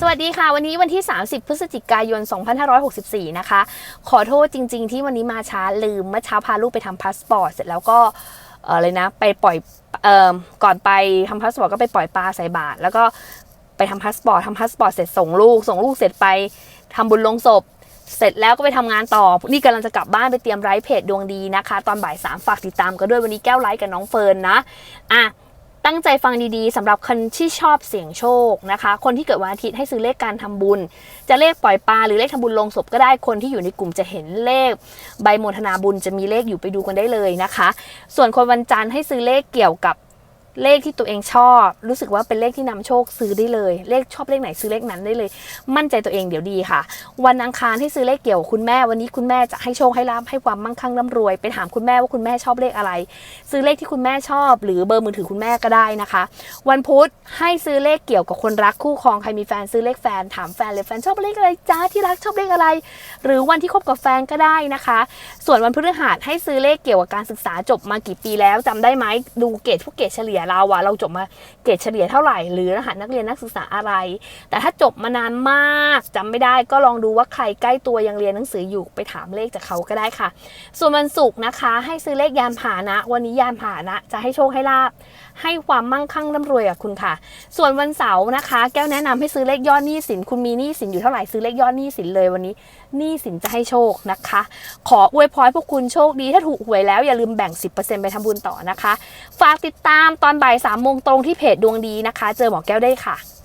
สวัสดีค่ะ วันนี้วันที่ 30 พฤศจิกายน 2564 นะคะ ขอโทษจริง ๆ ที่วันนี้มาช้าลืมเมื่อเช้าพาลูกไปทำพาสปอร์ตเสร็จแล้วก็เออเลยนะ ไปปล่อยเออก่อนไปทำพาสปอร์ตก็ไปปล่อยปลาใส่บาตรแล้วก็ไปทำพาสปอร์ตทำพาสปอร์ตเสร็จส่งลูก ส่งลูกเสร็จไปทำบุญลงศพเสร็จแล้วก็ไปทำงานต่อ นี่กำลังจะกลับบ้านไปเตรียมไลฟ์เพจดวงดีนะคะ ตอนบ่ายสามฝากติดตามกันด้วยวันนี้แก้วไลฟ์กับน้องเฟิร์นนะ อะ ตั้งใจฟังดีๆสำหรับคนที่ชอบเสี่ยงโชคนะคะ คนที่เกิดวันอาทิตย์ให้ซื้อเลขการทำบุญ จะเลขปล่อยปลาหรือเลขทำบุญลงศพก็ได้คนที่อยู่ในกลุ่มจะเห็นเลข ใบโมทนาบุญจะมีเลขอยู่ไปดูกันได้เลยนะคะ ส่วนคนวันจันทร์ให้ซื้อเลขเกี่ยวกับ เลขที่ตัวเองชอบ รู้สึกว่าเป็นเลขที่นำโชคซื้อได้เลย เลขชอบเลขไหนซื้อเลขนั้นได้เลย มั่นใจตัวเองเดี๋ยวดีค่ะ วันอังคารให้ซื้อเลขเกี่ยวคุณแม่วันนี้คุณแม่จะให้โชคให้ลาภให้ความมั่งคั่งร่ำรวย ไปถามคุณแม่ว่าคุณแม่ชอบเลขอะไร ซื้อเลขที่คุณแม่ชอบ หรือเบอร์มือถือคุณแม่ก็ได้นะคะ วันพุธให้ซื้อเลขเกี่ยวกับคนรักคู่ครองใครมีแฟนซื้อเลขแฟนถามแฟนเลยแฟนชอบเลขอะไรจ้าที่รักชอบเลขอะไร หรือวันที่คบกับแฟนก็ได้นะคะ ส่วนวันพฤหัสให้ซื้อเลขเกี่ยวกับการศึกษาจบมากี่ปีแล้วจำได้ไหมดูเกรดพวกเกรดเฉลี่ยเราอะเราจบมาเกรดเฉลี่ยเท่าไหร่ หรือรหัสนักเรียนนักศึกษาอะไร แต่ถ้าจบมานานมากจำไม่ได้ก็ลองดูว่าใครใกล้ตัวยังเรียนหนังสืออยู่ไปถามเลขจากเขาก็ได้ค่ะ ส่วนวันศุกร์นะคะ ให้ซื้อเลขยานพาหนะ วันนี้ยานพาหนะ จะให้โชคให้ลาบ ให้ความมั่งคั่งร่ำรวยกับคุณค่ะ ส่วนวันเสาร์นะคะ แก้วแนะนำให้ซื้อเลขยอดหนี้สินคุณมีหนี้สินอยู่เท่าไหร่ซื้อเลขยอดหนี้สินเลยวันนี้หนี้สินจะให้โชคนะคะ ขออวยพรพวกคุณโชคดีถ้าถูกหวยแล้วอย่าลืมแบ่ง 10%ไปทำบุญต่อนะคะ ฝากติดตามตอนบ่าย3โมงตรงที่เพจดวงดีนะคะ เจอหมอแก้วได้ค่ะ